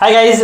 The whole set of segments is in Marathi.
हाय गाईज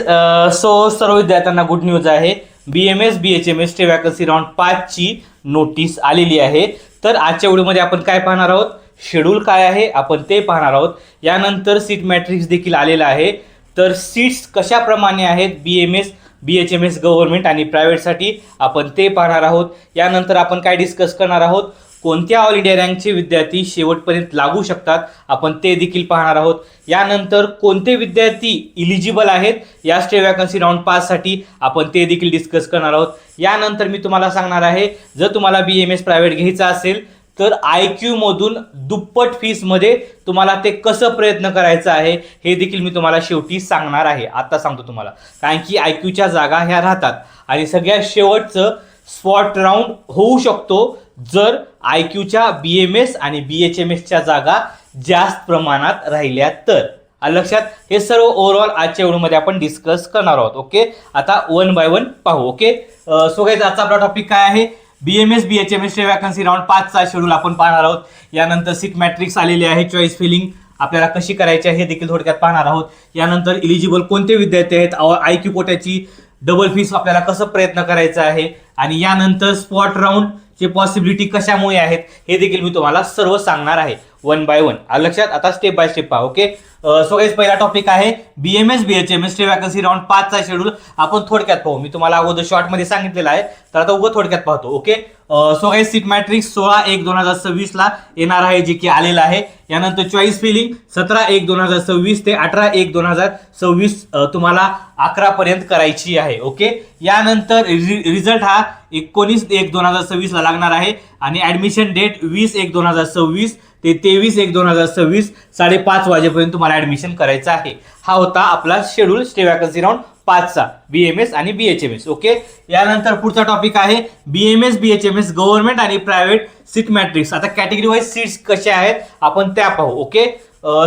सो सर्व विद्यार्थ्यांना गुड न्यूज आहे. B M S B H M S T vacancy round पाचची नोटीस आलेली आहे. तर आजच्या व्हिडिओमध्ये आपण काय पाहणार आहोत? शेड्यूल काय आहे? आपण ते पाहणार आहोत. यानंतर सीट मॅट्रिक्स देखील आलेलं आहे. तर सीट्स कशाप्रमाणे आहेत? B M S B H M S government आणि प्रायव्हेटसाठी आपण ते पाहणार आहोत. यानंतर आपण काय डिस्कस करणार आहोत? कोणत्या ऑल इंडिया रँकचे विद्यार्थी शेवटपर्यंत लागू शकतात आपण ते देखील पाहणार आहोत. यानंतर कोणते विद्यार्थी इलिजिबल आहेत या स्टे वॅकन्सी राऊंड पाचसाठी आपण ते देखील डिस्कस करणार आहोत. यानंतर मी तुम्हाला सांगणार आहे जर तुम्हाला बी एम एस प्रायव्हेट घ्यायचं असेल तर आय क्यूमधून दुप्पट फीसमध्ये तुम्हाला ते कसं प्रयत्न करायचं आहे हे देखील मी तुम्हाला शेवटी सांगणार आहे. आत्ता सांगतो तुम्हाला. कारण की आय क्यूच्या जागा ह्या राहतात. आणि सगळ्यात शेवटचं स्पॉट राऊंड होऊ शकतो जर आय क्यूच्या बी एम एस आणि बी एच एम एसच्या जागा जास्त प्रमाणात राहिल्या तर. लक्षात हे सर्व ओव्हरऑल आजच्या व्हिडिओमध्ये आपण डिस्कस करणार आहोत ओके आता वन बाय वन पाहू ओके सो गाईज आजचा आपला टॉपिक काय आहे? B M S B H M S vacancy round पाचचा schedule आपण पाहणार आहोत. यानंतर सीट मॅट्रिक्स आलेले आहे चॉईस फिलिंग आपल्याला कशी करायची आहे हे देखील थोडक्यात पाहणार आहोत. यानंतर इलिजिबल कोणते विद्यार्थी आहेत? आय क्यू कोट्याची डबल फीस आपल्याला कसं प्रयत्न करायचा आहे? आणि यानंतर स्पॉट राऊंड चे पॉसिबिलिटी कशामुळे आहेत हे देखील मी तुम्हाला सर्व सांगणार आहे. वन बाय वन लक्षात? आता स्टेप बाय स्टेप पहा ओके सो गाईज पहिला टॉपिक आहे B M S B H M S T vacancy round पाचचा schedule आपण थोडक्यात पाहू. मी तुम्हाला अगोदर शॉर्टमध्ये सांगितलेलं आहे. तर आता उगं थोडक्यात पाहतो okay so guys seat matrix सोळा एक दोन हजार सव्वीस ला येणार आहे जे की आलेलं आहे. यानंतर चॉईस फिलिंग सतरा एक दोन हजार सव्वीस ते अठरा एक दोन हजार सव्वीस तुम्हाला अकरा पर्यंत करायची आहे ओके यानंतर रिझल्ट हा एकोणीस एक दोन हजार सव्वीस ला लागणार आहे. आणि ऍडमिशन डेट वीस एक दोन हजार सव्वीस ते तेवीस एक दोन हजार सव्वीस साडेपाच वाजेपर्यंत तुम्हाला ऍडमिशन करायचं आहे. हा होता आपला शेड्यूल स्टे वॅकन्सी राऊंड पाचचा. बी एम एस आणि B H M S okay यानंतर पुढचा टॉपिक आहे B M S B H M S government आणि प्रायव्हेट सीट मॅट्रिक्स आता कॅटेगरी वाईज सीट्स कशा आहेत? आपण त्या पाहू. ओके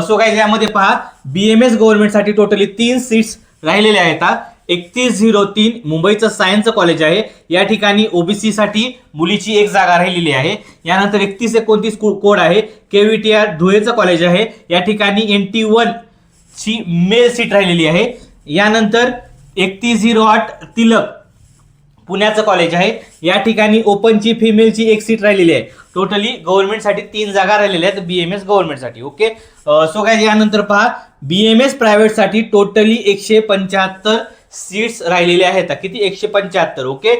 सो काय यामध्ये पहा. बी एम एस गव्हर्नमेंटसाठी टोटली तीन सीट्स राहिलेल्या आहेत एकतीस झिरो तीन मुंबईचं सायन्स कॉलेज आहे. या ठिकाणी ओबीसी साठी मुलीची एक जागा राहिलेली आहे. यानंतर एकतीस एकोणतीस कोड आहे. केव्हीटी आर धुळेचं कॉलेज आहे. या ठिकाणी एन टी वन ची मेल सीट राहिलेली आहे. यानंतर एकतीस झिरो आठ तिलक पुण्याचं कॉलेज आहे. या ठिकाणी ओपनची फिमेलची एक सीट राहिलेली आहे. टोटली गव्हर्नमेंटसाठी तीन जागा राहिलेल्या आहेत. बी एम एस गव्हर्नमेंटसाठी ओके सो काय यानंतर पहा. बी एम एस प्रायव्हेटसाठी टोटली एकशे पंच्याहत्तर सीट्स राहिलेल्या आहेत किती? एकशे पंच्याहत्तर ओके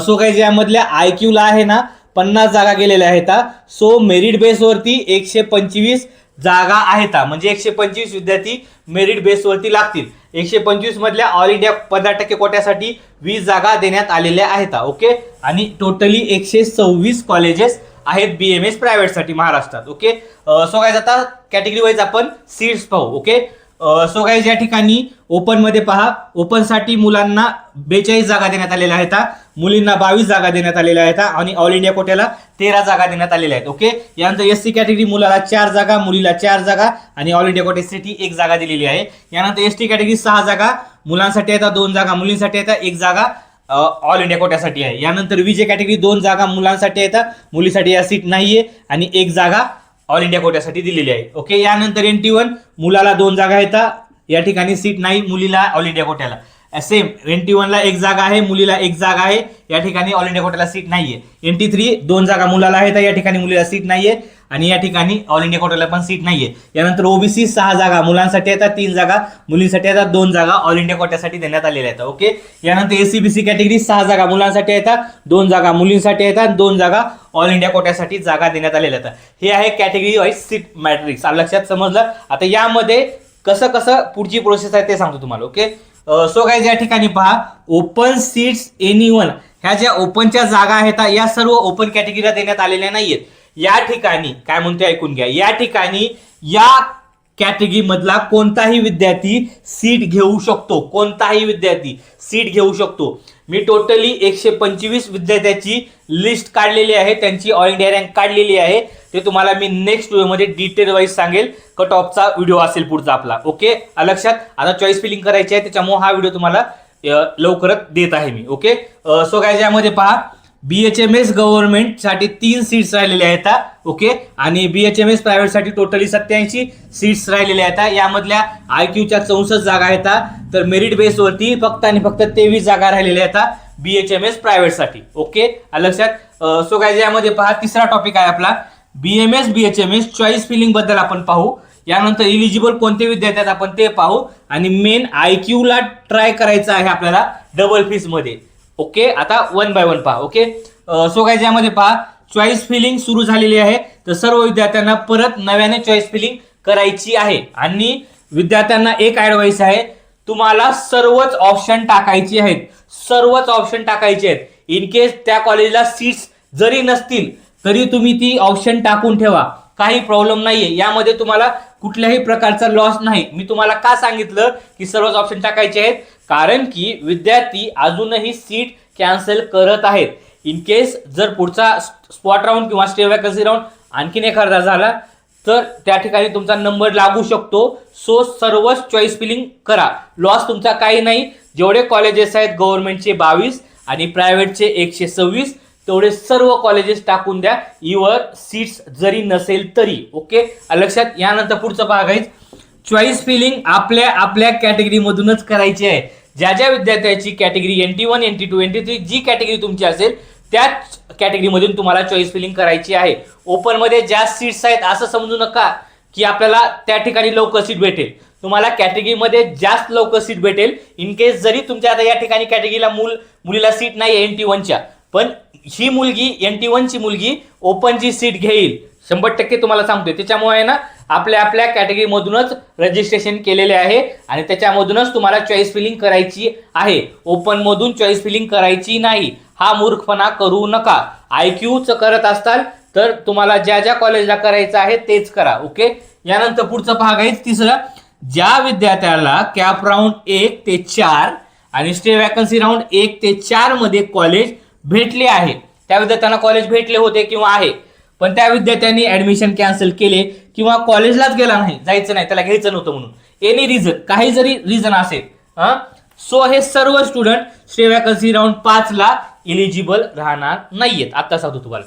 सो काय यामधल्या आय क्यूला आहे ना पन्नास जागा गेलेल्या आहेत सो मेरिट बेसवरती एकशे पंचवीस जागा आहेत म्हणजे एकशे पंचवीस विद्यार्थी मेरिट बेसवरती लागतील. एकशे पंचवीस मधल्या ऑल इंडिया पंधरा टक्के कोट्यासाठी वीस जागा देण्यात आलेल्या आहेत ओके आणि टोटली एकशे सव्वीस कॉलेजेस आहेत बी एम एस प्रायव्हेटसाठी महाराष्ट्रात ओके सो काय आता कॅटेगरी वाईज आपण सीट्स पाहू ओके सो गाईज या ठिकाणी ओपनमध्ये पहा. ओपनसाठी मुलांना बेचाळीस जागा देण्यात आलेल्या आहेत. मुलींना बावीस जागा देण्यात आलेल्या आहेत. आणि ऑल इंडिया कोट्याला तेरा जागा देण्यात आलेल्या आहेत. ओके यानंतर एस सी कॅटेगरी मुलाला चार जागा मुलीला चार जागा आणि ऑल इंडिया कोट्यासाठी एक जागा दिलेली आहे. यानंतर एस टी कॅटेगरी सहा जागा मुलांसाठी येतात दोन जागा मुलींसाठी येतात एक जागा ऑल इंडिया कोट्यासाठी आहे. यानंतर विजय कॅटेगरी दोन जागा मुलांसाठी येतात मुलीसाठी या सीट नाहीये. आणि एक जागा ऑल इंडिया कोट्यासाठी दिलेली आहे. ओके यानंतर एन टी वन मुलाला दोन जागा येतात या ठिकाणी सीट नाही मुलीला ऑल इंडिया कोट्याला. सेम एन टी वनला एक जागा आहे मुलीला एक जागा आहे. या ठिकाणी ऑल इंडिया कोट्याला सीट नाहीये. एन टी थ्री दोन जागा मुलाला आहेत या ठिकाणी मुलीला सीट नाहीये. आणि या ठिकाणी ऑल इंडिया कोटाला पण सीट नाहीये. यानंतर ओबीसी सहा जागा मुलांसाठी येतात तीन जागा मुलींसाठी येतात दोन जागा ऑल इंडिया कोट्यासाठी देण्यात आलेल्या आहेत. ओके यानंतर एसीबीसी कॅटेगरी सहा जागा मुलांसाठी येतात दोन जागा मुलींसाठी येतात दोन जागा ऑल इंडिया कोट्यासाठी जागा देण्यात आलेल्या आहेत. हे आहे कॅटेगरी वाईज सीट मॅट्रिक्स लक्षात समजलं? आता यामध्ये कसं कसं पुढची प्रोसेस आहे ते सांगतो तुम्हाला ओके सो काय या ठिकाणी पहा. ओपन सीट्स एनी वन ह्या ज्या ओपनच्या जागा आहेत या सर्व ओपन कॅटेगरीला देण्यात आलेल्या नाहीयेत. या ठिकाणी काय म्हणते ऐकून घ्या या ठिकाणी या कॅटेगरी मधला कोणताही विद्यार्थी सीट घेऊ शकतो. कोणताही विद्यार्थी सीट घेऊ शकतो. मी टोटली एकशे पंचवीस विद्यार्थ्याची लिस्ट काढलेली आहे त्यांची ऑल इंडिया रँक काढलेली आहे. ते तुम्हाला मी नेक्स्ट व्हिडिओमध्ये डिटेल वाईज सांगेल. कट ऑफचा व्हिडिओ असेल पुढचा आपला. ओके लक्षात? आता चॉईस फिलिंग करायची आहे त्याच्यामुळे हा व्हिडिओ तुम्हाला लवकरच देत आहे मी. ओके सो काय यामध्ये पहा. बी एच एम एस गव्हर्नमेंटसाठी तीन सीट्स राहिलेल्या आहेत ओके आणि बी एच एम एस प्रायव्हेटसाठी टोटली सत्याऐंशी सीट्स राहिलेल्या आहेत यामधल्या आय क्यूच्या चौसष्ट जागा आहेत तर मेरिट बेसवरती फक्त आणि फक्त तेवीस जागा राहिलेल्या आहेत बी एच एम एस प्रायव्हेटसाठी ओके लक्षात? सो काय यामध्ये पहा तिसरा टॉपिक आहे आपला. B M S B H M S choice फिलिंगबद्दल आपण पाहू. यानंतर इलिजिबल कोणते विद्यार्थी आहेत आपण ते पाहू. आणि मेन आय क्यूला ट्राय करायचं आहे आपल्याला डबल फीसमध्ये. ओके आता वन बाय वन पहा ओके? सो काय यामध्ये पहा चॉईस फिलिंग सुरू झालेली आहे. तर सर्व विद्यार्थ्यांना परत नव्याने चॉईस फिलिंग करायची आहे. आणि विद्यार्थ्यांना एक ऍडवाइस आहे तुम्हाला सर्वच ऑप्शन टाकायची आहेत. सर्वच ऑप्शन टाकायचे आहेत. इन केस त्या कॉलेजला सीट्स जरी नसतील तरी तुम्ही ती ऑप्शन टाकून ठेवा. काही प्रॉब्लेम नाहीये. यामध्ये तुम्हाला कुठल्याही प्रकारचा लॉस नाही. मी तुम्हाला का सांगितलं? की सर्वच ऑप्शन टाकायचे आहेत. कारण की विद्यार्थी अजूनही सीट कॅन्सल करत आहेत. इन केस जर पुढचा स्पॉट राऊंड किंवा स्टे वॅकन्सी राऊंड आणखीन एखादा झाला तर त्या ठिकाणी तुमचा नंबर लागू शकतो. सो सर्वच चॉईस फिलिंग करा. लॉस तुमचा काही नाही. जेवढे कॉलेजेस आहेत गव्हर्नमेंटचे बावीस आणि प्रायव्हेटचे एकशे सव्वीस तेवढे सर्व कॉलेजेस टाकून द्या. युअर सीट्स जरी नसेल तरी. ओके लक्षात यानंतर पुढचं आहे. चॉईस फिलिंग आपल्या आपल्या कॅटेगरीमधूनच करायची आहे. ज्या ज्या विद्यार्थ्याची category N T one N T two N T three जी कॅटेगरी तुमची असेल त्याच कॅटेगरीमधून तुम्हाला चॉईस फिलिंग करायची आहे. ओपनमध्ये ज्या सीट्स आहेत असं समजू नका की आपल्याला त्या ठिकाणी लवकर सीट भेटेल. तुम्हाला कॅटेगरीमध्ये जास्त लवकर सीट भेटेल. इन केस जरी तुमच्या आता या ठिकाणी कॅटेगरीला मूल मुलीला सीट नाही एन टी वनच्या पण ही मुलगी एन टी वनची मुलगी ओपनची सीट घेईल. शंभर टक्के तुम्हाला सांगतोय. त्याच्यामुळे आहे ना आपल्या आपल्या कॅटेगरीमधूनच रजिस्ट्रेशन केलेले आहे आणि त्याच्यामधूनच तुम्हाला चॉईस फिलिंग करायची आहे. ओपनमधून चॉईस फिलिंग करायची नाही. हा मूर्खपणा करू नका. आय क्यूचं करत असताल तर तुम्हाला ज्या ज्या कॉलेजला करायचं आहे तेच करा ओके यानंतर पुढचं आहे तिसरा. ज्या विद्यार्थ्याला कॅप राऊंड एक ते चार आणि स्टे वॅकन्सी राऊंड एक ते चारमध्ये कॉलेज भेटले आहे. त्या विद्यार्थ्यांना कॉलेज भेटले होते किंवा आहे. पण त्या विद्यार्थ्यांनी ऍडमिशन कॅन्सल केले किंवा कॉलेजलाच गेला नाही जायचं नाही त्याला घ्यायचं नव्हतं म्हणून. एनी रिझन काही जरी रिझन असेल हा? सो हे सर्व स्टुडंट स्टे वॅकन्सी राऊंड पाच ला इलिजिबल राहणार नाहीयेत. आता सांगतो तुम्हाला.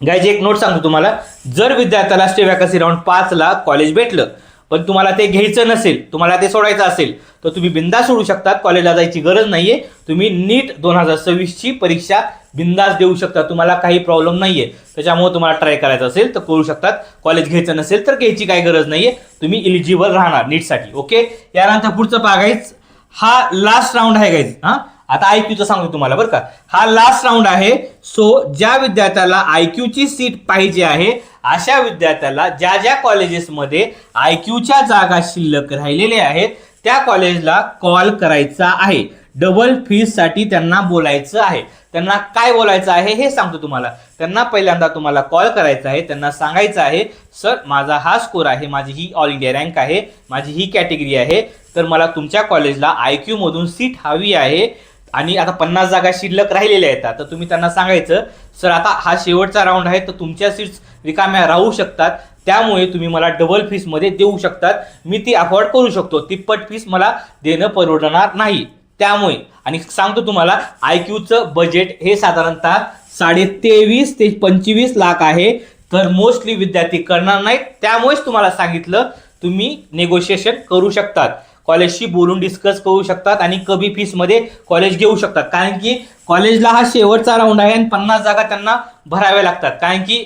गायचे एक नोट सांगतो तुम्हाला. जर विद्यार्थ्याला स्टे वॅकन्सी राऊंड पाच ला कॉलेज भेटलं पण तुम्हाला ते घ्यायचं नसेल तुम्हाला ते सोडायचं असेल तर तुम्ही बिंदास सोडू शकतात. कॉलेजला जायची गरज नाही आहे तुम्ही नीट दोन हजार सव्वीसची परीक्षा बिंदास देऊ शकता. तुम्हाला काही प्रॉब्लेम नाही आहे त्याच्यामुळे तुम्हाला ट्राय करायचं असेल तर करू शकतात. कॉलेज घ्यायचं नसेल तर घ्यायची काही गरज नाही आहे तुम्ही इलिजिबल राहणार नीटसाठी ओके यानंतर पुढचं पागायच हा लास्ट राऊंड आहे गाईज हां? आता आय क्यूचं सांगतो तुम्हाला बरं का? हा लास्ट राऊंड आहे. सो ज्या विद्यार्थ्याला आय क्यूची सीट पाहिजे आहे अशा विद्यार्थ्याला ज्या ज्या कॉलेजेसमध्ये आय क्यूच्या जागा शिल्लक राहिलेल्या आहेत त्या कॉलेजला कॉल करायचा आहे. डबल फीजसाठी त्यांना बोलायचं आहे. त्यांना काय बोलायचं आहे हे सांगतो तुम्हाला. त्यांना पहिल्यांदा तुम्हाला कॉल करायचा आहे त्यांना सांगायचं आहे सर माझा हा स्कोर आहे माझी ही ऑल इंडिया रँक आहे माझी ही कॅटेगरी आहे तर मला तुमच्या कॉलेजला आय क्यूमधून सीट हवी आहे आणि आता पन्नास जागा शिल्लक राहिलेल्या आहेत. तर तुम्ही त्यांना सांगायचं सर आता हा शेवटचा राऊंड आहे तर तुमच्या सीट्स रिकाम्या राहू शकतात. त्यामुळे तुम्ही मला डबल फीसमध्ये देऊ शकतात. मी ती अफोर्ड करू शकतो. तिप्पट फीस मला देणं परवडणार नाही. त्यामुळे आणि सांगतो तुम्हाला आय क्यूचं बजेट हे साधारणतः साडे तेवीस ते पंचवीस लाख आहे. तर मोस्टली विद्यार्थी करणार नाहीत. त्यामुळेच तुम्हाला सांगितलं तुम्ही नेगोशिएशन करू शकतात. कॉलेजशी बोलून डिस्कस करू शकतात आणि कमी फीसमध्ये कॉलेज घेऊ शकतात. कारण की कॉलेजला हा शेवटचा राऊंड आहे आणि पन्नास जागा त्यांना भराव्या लागतात. कारण की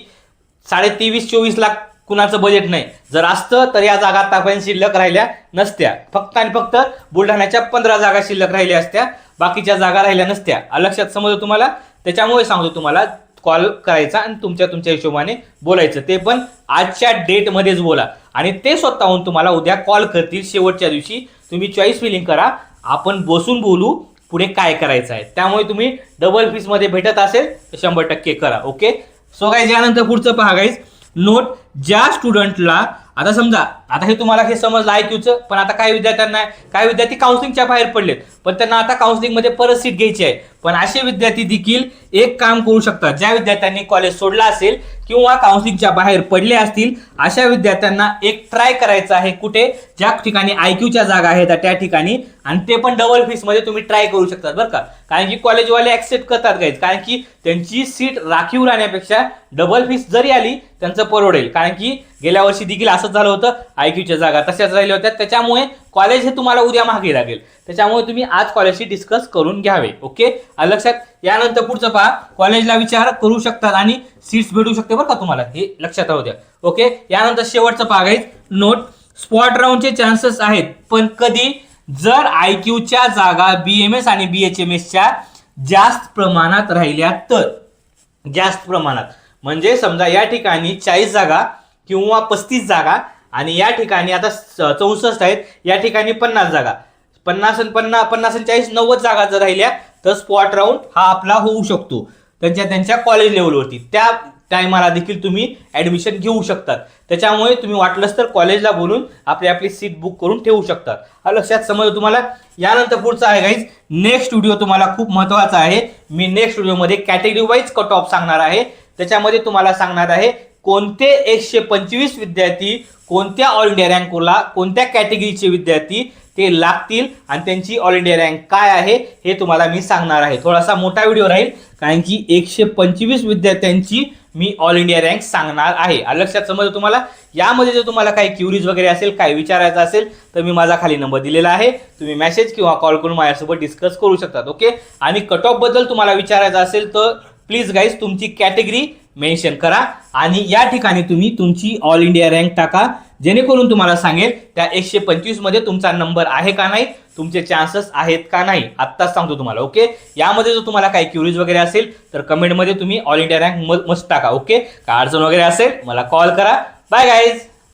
साडे तेवीस चोवीस लाख कुणाचं बजेट नाही. जर असतं तर या जागा आतापर्यंत शिल्लक राहिल्या नसत्या. फक्त आणि फक्त बुलढाण्याच्या पंधरा जागा शिल्लक राहिल्या असत्या. बाकीच्या जागा राहिल्या नसत्या. लक्षात समजलं तुम्हाला? त्याच्यामुळे सांगतो तुम्हाला कॉल करायचा आणि तुमच्या तुमच्या हिशोबाने बोलायचं. ते पण आजच्या डेटमध्येच बोला. आणि ते स्वतःहून तुम्हाला उद्या कॉल करतील शेवटच्या दिवशी. तुम्ही चॉईस फिलिंग करा. आपण बसून बोलू पुढे काय करायचं आहे. त्यामुळे तुम्ही डबल फीसमध्ये भेटत असेल तर शंभर टक्के करा. ओके सो काय यानंतर पुढचं पहा गाईज नोट ज्या स्टुडंटला आता समजा आता हे तुम्हाला हे समजलं आय क्यूचं पण आता काही विद्यार्थ्यांना काही विद्यार्थी काउन्सिलिंगच्या बाहेर पडलेत. पण त्यांना आता काउन्सिलिंगमध्ये परत सीट घ्यायची आहे. पण असे विद्यार्थी देखील एक काम करू शकतात. ज्या विद्यार्थ्यांनी कॉलेज सोडला असेल किंवा काउन्सिलिंगच्या बाहेर पडले असतील अशा विद्यार्थ्यांना एक ट्राय करायचं आहे कुठे? ज्या ठिकाणी आय क्यूच्या जागा आहेत त्या ठिकाणी. आणि ते पण डबल फीसमध्ये तुम्ही ट्राय करू शकतात बरं का. कारण की कॉलेजवाले ऍक्सेप्ट करतात गाईज कारण की त्यांची सीट राखीव राहण्यापेक्षा डबल फीस जरी आली त्यांचं परवडेल. कारण की गेल्या वर्षी देखील असंच झालं होतं. आय क्यूच्या जागा तशाच राहिल्या होत्या. त्याच्यामुळे कॉलेज हे तुम्हाला उद्या मागे लागेल. त्याच्यामुळे तुम्ही आज कॉलेजशी डिस्कस करून घ्यावे ओके लक्षात यानंतर पुढचं पहा. कॉलेजला विचार करू शकतात आणि सीट्स भेटू शकते बरं का तुम्हाला? हे लक्षात राहू द्या ओके यानंतर शेवटचं पहा गाईज नोट स्पॉट राऊंडचे चान्सेस आहेत पण कधी? जर आय क्यूच्या जागा बी एम एस आणि बी एच एम एसच्या जास्त प्रमाणात राहिल्या तर. जास्त प्रमाणात. म्हणजे समजा या ठिकाणी चाळीस जागा किंवा पस्तीस जागा आणि या ठिकाणी आता स- चौसष्ट आहेत. या ठिकाणी पन्नास जागा. पन्नास आणि पन्नास पन्नास आणि चाळीस नव्वद जागा जर राहिल्या तर स्पॉट राऊंड हा आपला होऊ शकतो. त्यांच्या त्यांच्या कॉलेज लेवलवरती त्या टायमाला देखील तुम्ही ॲडमिशन घेऊ शकतात. त्याच्यामुळे तुम्ही वाटलंच तर कॉलेजला बोलून आपली आपली सीट बुक करून ठेवू शकतात. हा लक्षात समज तुम्हाला? यानंतर पुढचं आहे गाईज नेक्स्ट व्हिडिओ तुम्हाला खूप महत्त्वाचा आहे. मी नेक्स्ट व्हिडिओमध्ये कॅटेगरी वाईज कट ऑफ सांगणार आहे. त्याच्यामध्ये तुम्हाला सांगणार आहे कोणते एकशे पंचवीस विद्यार्थी कोणत्या ऑल इंडिया रँकला कोणत्या कॅटेगरीचे विद्यार्थी ते लागतील आणि त्यांची ऑल इंडिया रँक काय आहे हे तुम्हाला मी सांगणार आहे. थोडासा मोठा व्हिडिओ राहील कारण की एकशे पंचवीस विद्यार्थ्यांची मी ऑल इंडिया रँक सांगणार आहे. लक्षात समज तुम्हाला? यामध्ये जर तुम्हाला काही क्युरीज वगैरे असेल काही विचारायचं असेल तर मी माझा खाली नंबर दिलेला आहे. तुम्ही मेसेज किंवा कॉल करून माझ्यासोबत डिस्कस करू शकतात ओके आणि कट ऑफबद्दल तुम्हाला विचारायचं असेल तर प्लीज गाईज तुमची कॅटेगरी मेन्शन करा. आणि या ठिकाणी तुम्ही तुमची ऑल इंडिया रँक टाका. जेणेकरून तुम्हाला सांगेल त्या एकशे पंचवीसमध्ये तुमचा नंबर आहे का नाही तुमचे चान्सेस आहेत का नाही आत्ताच सांगतो तुम्हाला ओके यामध्ये जर तुम्हाला काही क्युरीज वगैरे असेल तर कमेंटमध्ये तुम्ही ऑल इंडिया रँक मस्त टाका ओके काय अडचण वगैरे असेल मला कॉल करा. Bye guys